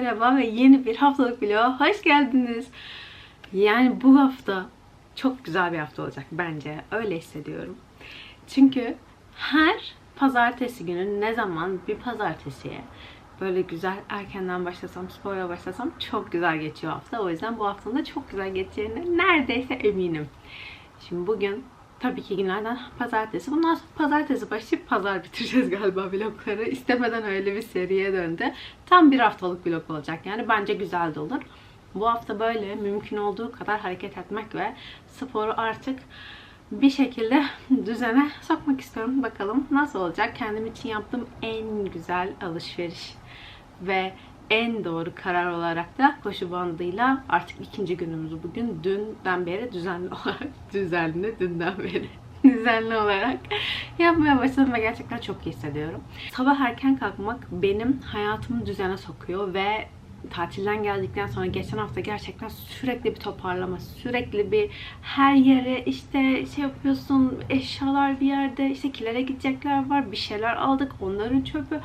merhaba ve yeni bir haftalık vloga hoş geldiniz. Yani bu hafta çok güzel bir hafta olacak bence. Öyle hissediyorum. Çünkü her pazartesi günü ne zaman bir pazartesiye böyle güzel erkenden başlasam, sporla başlasam çok güzel geçiyor hafta. O yüzden bu haftanın da çok güzel geçeceğine neredeyse eminim. Şimdi bugün tabii ki günlerden pazartesi. Bundan sonra pazartesi başlayıp pazar bitireceğiz galiba vlogları. İstemeden öyle bir seriye döndü. Tam bir haftalık vlog olacak. Yani bence güzel de olur. Bu hafta böyle mümkün olduğu kadar hareket etmek ve sporu artık bir şekilde düzene sokmak istiyorum. Bakalım nasıl olacak. Kendim için yaptığım en güzel alışveriş ve en doğru karar olarak da koşu bandıyla artık ikinci günümüz bugün. Dünden beri düzenli olarak, düzenli dünden beri düzenli olarak yapmaya başladım ve gerçekten çok iyi hissediyorum. Sabah erken kalkmak benim hayatımı düzene sokuyor ve tatilden geldikten sonra geçen hafta gerçekten sürekli bir toparlama, sürekli bir her yere işte şey yapıyorsun, eşyalar bir yerde, işte kilere gidecekler var, bir şeyler aldık, onların çöpü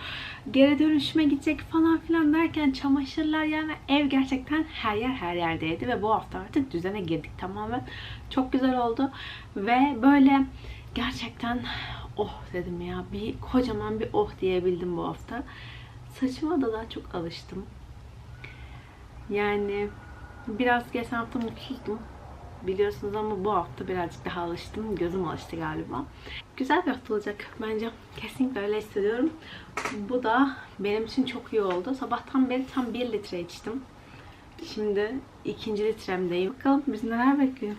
geri dönüşüme gidecek falan filan derken çamaşırlar yani ev gerçekten her yer her yerdeydi ve bu hafta artık düzene girdik tamamen. Çok güzel oldu ve böyle gerçekten oh dedim ya bir kocaman bir oh diyebildim bu hafta. Saçıma da daha çok alıştım. Yani biraz geçen hafta mutsuzdum. Biliyorsunuz ama bu hafta birazcık daha alıştım. Gözüm alıştı galiba. Güzel bir hafta olacak bence. Kesinlikle öyle hissediyorum. Bu da benim için çok iyi oldu. Sabahtan beri tam 1 litre içtim. Şimdi ikinci litremdeyim. Bakalım bizi neler bekliyor.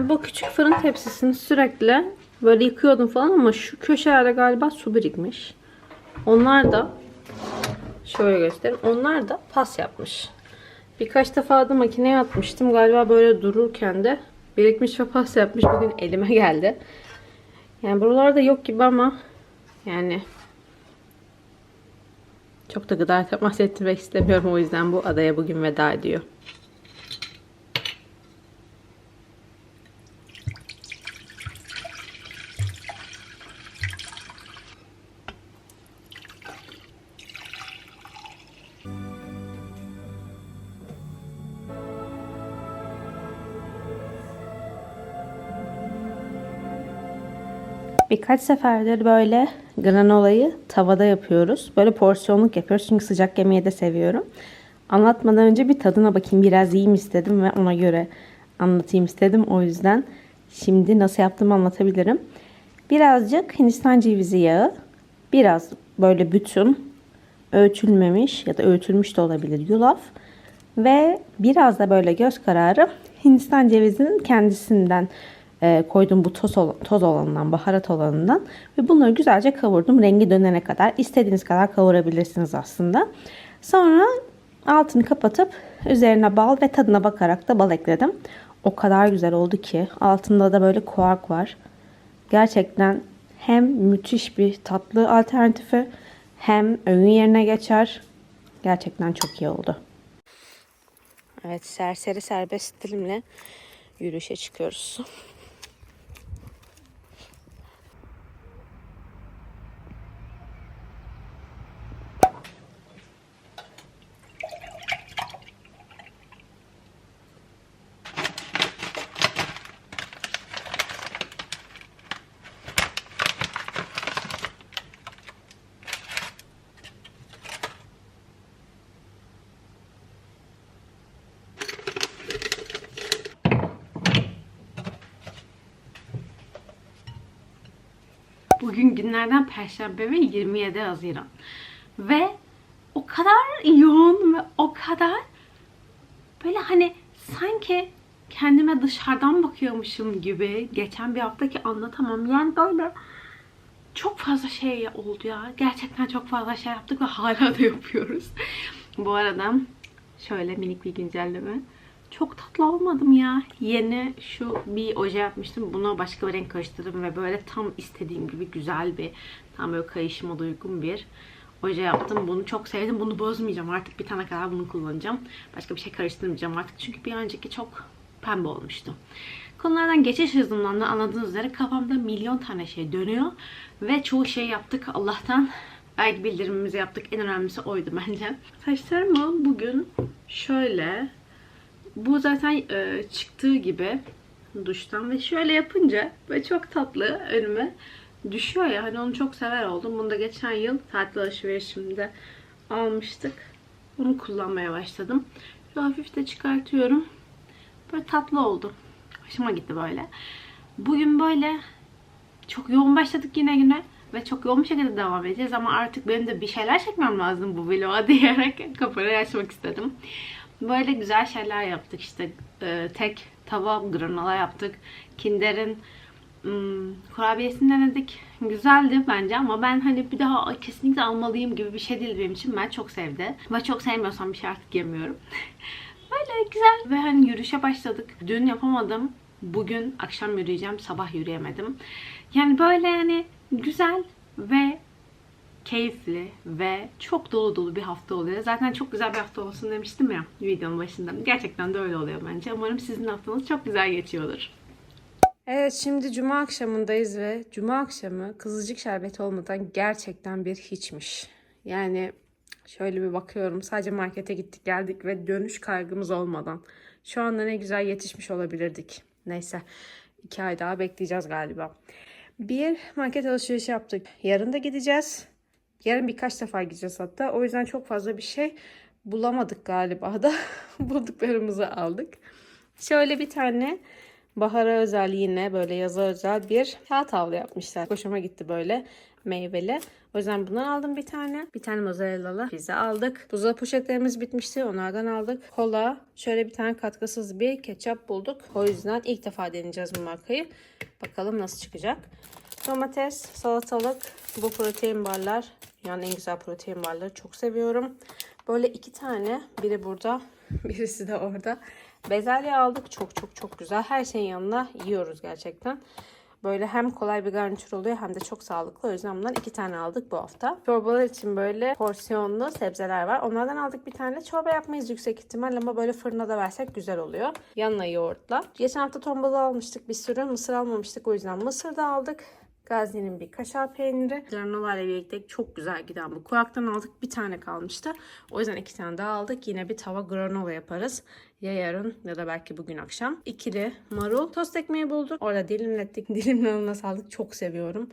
Ben bu küçük fırın tepsisini sürekli böyle yıkıyordum falan ama şu köşelerde galiba su birikmiş. Onlar da şöyle göstereyim. Onlar da pas yapmış. Birkaç defa da makineye atmıştım. Galiba böyle dururken de birikmiş ve pas yapmış. Bugün elime geldi. Yani buralarda yok gibi ama yani çok da gıda temas ettirmek istemiyorum. O yüzden bu adaya bugün veda ediyor. Birkaç seferdir böyle granolayı tavada yapıyoruz. Böyle porsiyonluk yapıyoruz çünkü sıcak yemeği de seviyorum. Anlatmadan önce bir tadına bakayım biraz yiyeyim istedim ve ona göre anlatayım istedim. O yüzden şimdi nasıl yaptığımı anlatabilirim. Birazcık Hindistan cevizi yağı, biraz böyle bütün öğütülmemiş ya da öğütülmüş de olabilir yulaf ve biraz da böyle göz kararı Hindistan cevizinin kendisinden e, koydum bu toz, toz olanından, baharat olanından ve bunları güzelce kavurdum rengi dönene kadar. istediğiniz kadar kavurabilirsiniz aslında. Sonra altını kapatıp üzerine bal ve tadına bakarak da bal ekledim. O kadar güzel oldu ki altında da böyle kuark var. Gerçekten hem müthiş bir tatlı alternatifi hem öğün yerine geçer. Gerçekten çok iyi oldu. Evet serseri serbest stilimle yürüyüşe çıkıyoruz. Bugün günlerden Perşembe ve 27 Haziran. Ve o kadar yoğun ve o kadar böyle hani sanki kendime dışarıdan bakıyormuşum gibi geçen bir haftaki anlatamam. Yani böyle çok fazla şey oldu ya. Gerçekten çok fazla şey yaptık ve hala da yapıyoruz. Bu arada şöyle minik bir güncelleme. Çok tatlı olmadım ya. Yeni şu bir oje yapmıştım. Buna başka bir renk karıştırdım ve böyle tam istediğim gibi güzel bir, tam böyle kayışıma uygun bir oje yaptım. Bunu çok sevdim. Bunu bozmayacağım. Artık bir tane kadar bunu kullanacağım. Başka bir şey karıştırmayacağım artık. Çünkü bir önceki çok pembe olmuştu. Konulardan geçiş hızımdan da anladığınız üzere kafamda milyon tane şey dönüyor. Ve çoğu şey yaptık Allah'tan. Belki bildirimimizi yaptık. En önemlisi oydu bence. Saçlarımı bugün şöyle bu zaten e, çıktığı gibi duştan ve şöyle yapınca böyle çok tatlı önüme düşüyor ya. Hani onu çok sever oldum. Bunu da geçen yıl tatil alışverişimde almıştık. Bunu kullanmaya başladım. Şu hafif de çıkartıyorum. Böyle tatlı oldu. Hoşuma gitti böyle. Bugün böyle çok yoğun başladık yine güne ve çok yoğun bir şekilde devam edeceğiz ama artık benim de bir şeyler çekmem lazım bu vloga diyerek kafanı açmak istedim. Böyle güzel şeyler yaptık işte e, tek tava granola yaptık. Kinder'in hmm, kurabiyesini denedik. Güzeldi bence ama ben hani bir daha kesinlikle almalıyım gibi bir şey değil benim için. Ben çok sevdi. Ve çok sevmiyorsam bir şey artık yemiyorum. Böyle güzel. Ve hani yürüyüşe başladık. Dün yapamadım. Bugün akşam yürüyeceğim. Sabah yürüyemedim. Yani böyle yani güzel ve keyifli ve çok dolu dolu bir hafta oluyor. Zaten çok güzel bir hafta olsun demiştim ya videonun başında. Gerçekten de öyle oluyor bence. Umarım sizin haftanız çok güzel geçiyordur. Evet şimdi cuma akşamındayız ve cuma akşamı kızılcık şerbeti olmadan gerçekten bir hiçmiş. Yani şöyle bir bakıyorum sadece markete gittik geldik ve dönüş kaygımız olmadan. Şu anda ne güzel yetişmiş olabilirdik. Neyse iki ay daha bekleyeceğiz galiba. Bir market alışverişi yaptık. Yarın da gideceğiz. Yarın birkaç defa gideceğiz hatta. O yüzden çok fazla bir şey bulamadık galiba da. Bulduklarımızı aldık. Şöyle bir tane bahara özel yine böyle yaza özel bir kağıt havlu yapmışlar. Hoşuma gitti böyle meyveli. O yüzden bundan aldım bir tane. Bir tane mozzarellalı pizza aldık. Buzdolabı poşetlerimiz bitmişti. Onlardan aldık. Kola. Şöyle bir tane katkısız bir ketçap bulduk. O yüzden ilk defa deneyeceğiz bu markayı. Bakalım nasıl çıkacak. Domates, salatalık, bu protein barlar. Yani en güzel protein barları çok seviyorum. Böyle iki tane. Biri burada, birisi de orada. Bezelye aldık. Çok çok çok güzel. Her şeyin yanına yiyoruz gerçekten. Böyle hem kolay bir garnitür oluyor hem de çok sağlıklı. O yüzden bundan iki tane aldık bu hafta. Çorbalar için böyle porsiyonlu sebzeler var. Onlardan aldık bir tane. Çorba yapmayız yüksek ihtimal ama böyle fırına da versek güzel oluyor. Yanına yoğurtla. Geçen hafta ton balığı almıştık bir sürü. Mısır almamıştık o yüzden mısır da aldık. Gazi'nin bir kaşar peyniri. Granola ile birlikte çok güzel giden bu. Kuraktan aldık bir tane kalmıştı. O yüzden iki tane daha aldık. Yine bir tava granola yaparız. Ya yarın ya da belki bugün akşam. İkili marul. Tost ekmeği bulduk. Orada dilimlettik. Dilimle ananas aldık. Çok seviyorum.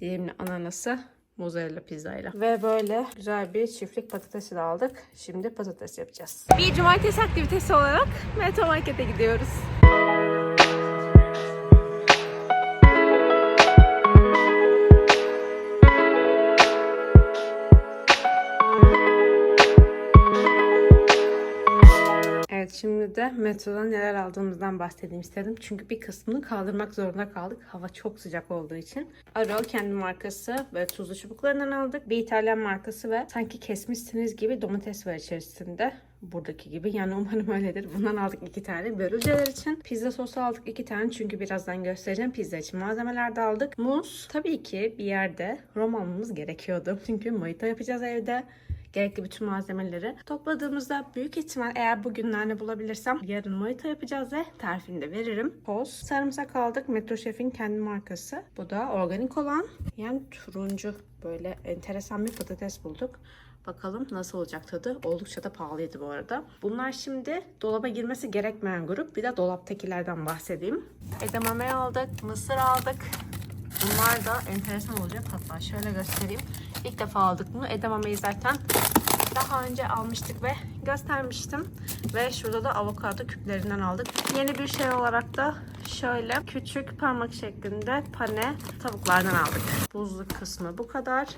Dilimli ananası mozzarella pizzayla. Ve böyle güzel bir çiftlik patatesi de aldık. Şimdi patates yapacağız. Bir cumartesi aktivitesi olarak Metro Market'e gidiyoruz. Şimdi de metrodan neler aldığımızdan bahsedeyim istedim. Çünkü bir kısmını kaldırmak zorunda kaldık. Hava çok sıcak olduğu için. Aro kendi markası ve tuzlu çubuklarından aldık. Bir İtalyan markası ve sanki kesmişsiniz gibi domates var içerisinde. Buradaki gibi. Yani umarım öyledir. Bundan aldık iki tane. Börülceler için. Pizza sosu aldık iki tane. Çünkü birazdan göstereceğim. Pizza için malzemeler de aldık. Muz. Tabii ki bir yerde rom almamız gerekiyordu. Çünkü mojito yapacağız evde gerekli bütün malzemeleri topladığımızda büyük ihtimal eğer bugünlerde bulabilirsem yarın mojito yapacağız ve tarifini de veririm. Toz. Sarımsak aldık. Metro Chef'in kendi markası. Bu da organik olan yani turuncu böyle enteresan bir patates bulduk. Bakalım nasıl olacak tadı. Oldukça da pahalıydı bu arada. Bunlar şimdi dolaba girmesi gerekmeyen grup. Bir de dolaptakilerden bahsedeyim. Edamame aldık. Mısır aldık. Bunlar da enteresan olacak. Hatta şöyle göstereyim. İlk defa aldık bunu. Edamameyi zaten daha önce almıştık ve göstermiştim. Ve şurada da avokado küplerinden aldık. Yeni bir şey olarak da şöyle küçük parmak şeklinde pane tavuklardan aldık. Buzluk kısmı bu kadar.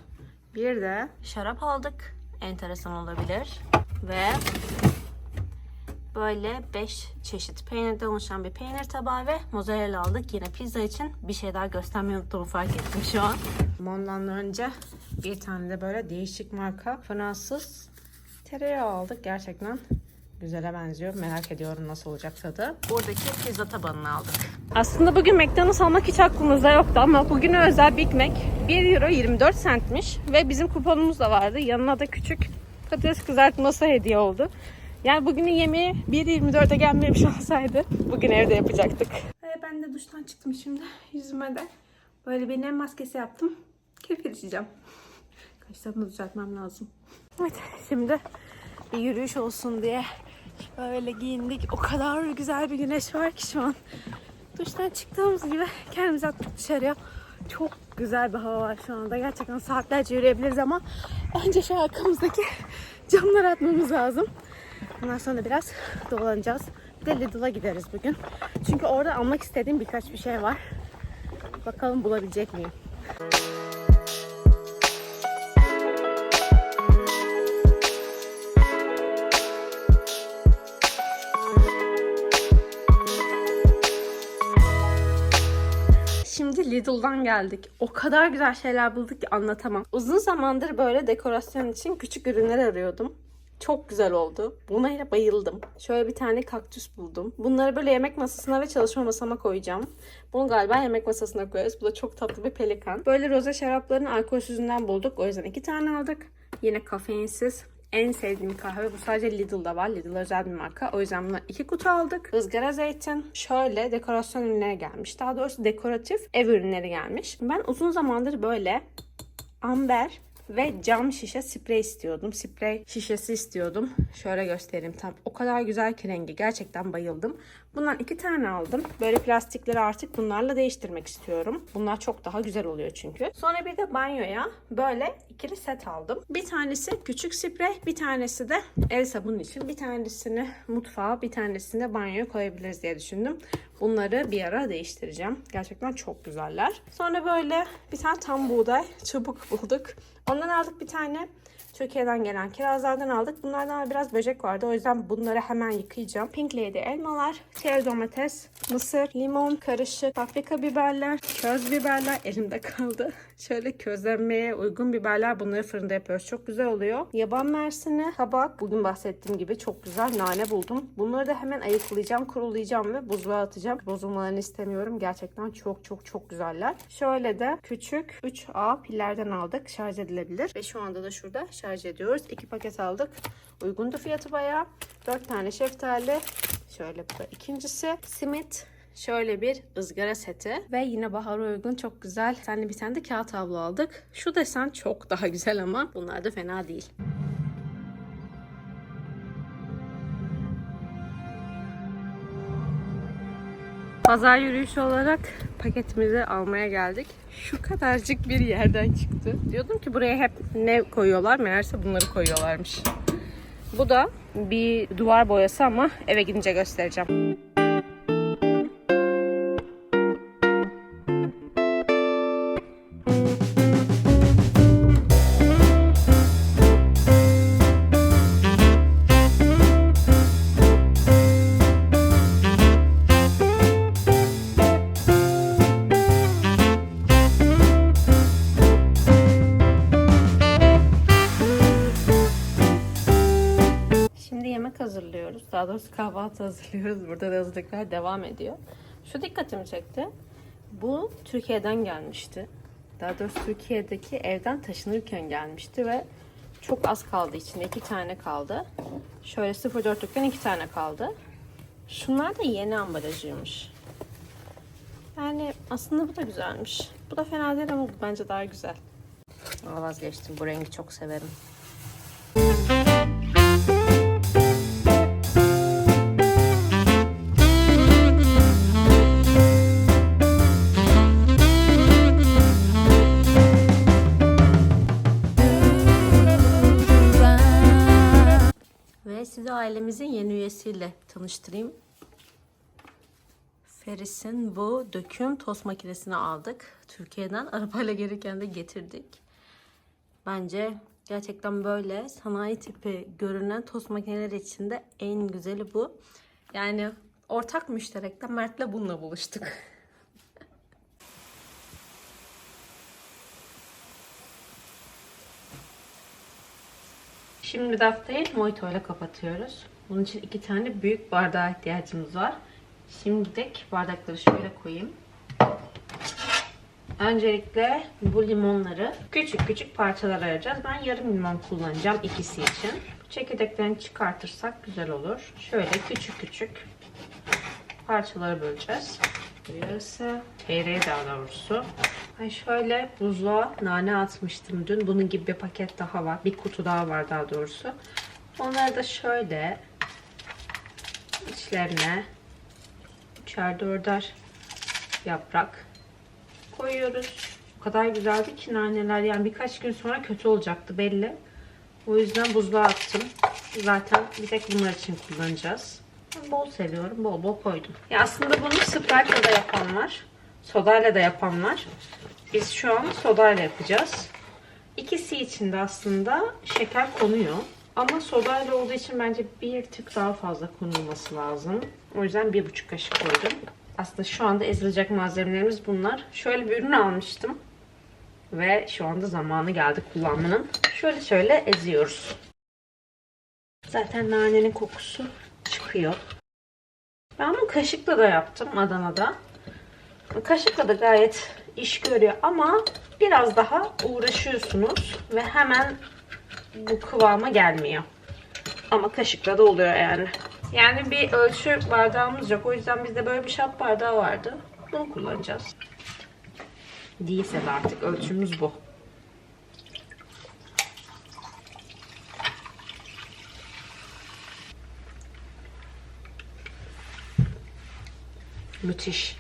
Bir de şarap aldık. Enteresan olabilir. Ve böyle 5 çeşit peynirden oluşan bir peynir tabağı ve mozzarella aldık. Yine pizza için bir şey daha göstermeyi unuttuğumu fark ettim şu an. Ondan önce bir tane de böyle değişik marka Fransız tereyağı aldık. Gerçekten Güzele benziyor. Merak ediyorum nasıl olacak tadı. Buradaki pizza tabanını aldık. Aslında bugün McDonald's almak hiç aklımızda yoktu ama bugüne özel Big Mac 1 euro 24 centmiş ve bizim kuponumuz da vardı. Yanına da küçük patates kızartması hediye oldu. Yani bugünün yemeği 1.24'e gelmemiş olsaydı bugün evde yapacaktık. Ve ben de duştan çıktım şimdi yüzüme de. Böyle bir nem maskesi yaptım. Kefir içeceğim. Kaşlarımı düzeltmem lazım. Evet şimdi bir yürüyüş olsun diye böyle giyindik. O kadar güzel bir güneş var ki şu an. Duştan çıktığımız gibi kendimizi attık dışarıya. Çok güzel bir hava var şu anda. Gerçekten saatlerce yürüyebiliriz ama önce şu arkamızdaki camları atmamız lazım. Ondan sonra biraz dolanacağız. Bir de Lidl'a gideriz bugün. Çünkü orada almak istediğim birkaç bir şey var. Bakalım bulabilecek miyim? Şimdi Lidl'dan geldik. O kadar güzel şeyler bulduk ki anlatamam. Uzun zamandır böyle dekorasyon için küçük ürünler arıyordum. Çok güzel oldu. Buna yine bayıldım. Şöyle bir tane kaktüs buldum. Bunları böyle yemek masasına ve çalışma masama koyacağım. Bunu galiba yemek masasına koyarız. Bu da çok tatlı bir pelikan. Böyle roze şarapların alkolsüzünden bulduk. O yüzden iki tane aldık. Yine kafeinsiz. En sevdiğim kahve bu sadece Lidl'da var. Lidl özel bir marka. O yüzden buna iki kutu aldık. Izgara zeytin. Şöyle dekorasyon ürünleri gelmiş. Daha doğrusu dekoratif ev ürünleri gelmiş. Ben uzun zamandır böyle amber ve cam şişe sprey istiyordum. Sprey şişesi istiyordum. Şöyle göstereyim tam. O kadar güzel ki rengi. Gerçekten bayıldım. Bundan iki tane aldım. Böyle plastikleri artık bunlarla değiştirmek istiyorum. Bunlar çok daha güzel oluyor çünkü. Sonra bir de banyoya böyle ikili set aldım. Bir tanesi küçük sprey, bir tanesi de el sabunu için. Bir tanesini mutfağa, bir tanesini de banyoya koyabiliriz diye düşündüm. Bunları bir ara değiştireceğim. Gerçekten çok güzeller. Sonra böyle bir tane tam buğday çubuk bulduk. Ondan aldık bir tane. Türkiye'den gelen kirazlardan aldık. Bunlardan biraz böcek vardı. O yüzden bunları hemen yıkayacağım. Pink Lady elmalar, cherry domates, mısır, limon, karışık, paprika biberler, köz biberler elimde kaldı. Şöyle közlenmeye uygun biberler. Bunları fırında yapıyoruz. Çok güzel oluyor. Yaban mersini, kabak. Bugün bahsettiğim gibi çok güzel nane buldum. Bunları da hemen ayıklayacağım, kurulayacağım ve buzluğa atacağım. Bozulmalarını istemiyorum. Gerçekten çok çok çok güzeller. Şöyle de küçük 3A pillerden aldık. Şarj edilebilir. Ve şu anda da şurada şarj ediyoruz. İki paket aldık. Uygundu fiyatı bayağı. 4 tane şeftali. Şöyle bu da ikincisi. Simit. Şöyle bir ızgara seti ve yine bahara uygun çok güzel. Seninle bir tane de kağıt havlu aldık. Şu desen çok daha güzel ama bunlar da fena değil. Pazar yürüyüşü olarak paketimizi almaya geldik. Şu kadarcık bir yerden çıktı. Diyordum ki buraya hep ne koyuyorlar? Meğerse bunları koyuyorlarmış. Bu da bir duvar boyası ama eve gidince göstereceğim. Hazırlıyoruz. Daha doğrusu kahvaltı hazırlıyoruz. Burada da hazırlıklar devam ediyor. Şu dikkatimi çekti. Bu Türkiye'den gelmişti. Daha doğrusu Türkiye'deki evden taşınırken gelmişti ve çok az kaldı içinde. iki tane kaldı. Şöyle 0.4'lükten iki tane kaldı. Şunlar da yeni ambalajıymış. Yani aslında bu da güzelmiş. Bu da fena değil ama bence daha güzel. Ama vazgeçtim. Bu rengi çok severim. Yeni üyesiyle tanıştırayım. Feris'in bu döküm tost makinesini aldık. Türkiye'den arabayla gelirken de getirdik. Bence gerçekten böyle sanayi tipi görünen tost makineleri içinde en güzeli bu. Yani ortak müşterekten Mert'le bununla buluştuk. Şimdi lattayı mojito ile kapatıyoruz. Bunun için iki tane büyük bardağa ihtiyacımız var. Şimdilik bardakları şöyle koyayım. Öncelikle bu limonları küçük küçük parçalara ayıracağız. Ben yarım limon kullanacağım ikisi için. Çekirdeklerini çıkartırsak güzel olur. Şöyle küçük küçük parçalara böleceğiz. Burası çeyreği daha doğrusu. Ben şöyle buzluğa nane atmıştım dün. Bunun gibi bir paket daha var. Bir kutu daha var daha doğrusu. Onları da şöyle içlerine üçer dörder yaprak koyuyoruz. O kadar güzeldi ki naneler yani birkaç gün sonra kötü olacaktı belli. O yüzden buzluğa attım. Zaten bir tek bunlar için kullanacağız. Ben bol seviyorum. Bol bol koydum. Ya aslında bunu Sprite'la da yapan var. Sodayla da yapan. Biz şu an sodayla yapacağız. İkisi için de aslında şeker konuyor. Ama sodayla olduğu için bence bir tık daha fazla konulması lazım. O yüzden bir buçuk kaşık koydum. Aslında şu anda ezilecek malzemelerimiz bunlar. Şöyle bir ürün almıştım. Ve şu anda zamanı geldi kullanmanın. Şöyle şöyle eziyoruz. Zaten nanenin kokusu çıkıyor. Ben bunu kaşıkla da yaptım Adana'da. Kaşıkla da gayet iş görüyor ama biraz daha uğraşıyorsunuz ve hemen bu kıvama gelmiyor. Ama kaşıkla da oluyor yani. Yani bir ölçü bardağımız yok. O yüzden bizde böyle bir şat bardağı vardı. Bunu kullanacağız. Değilse de artık ölçümüz bu. Müthiş.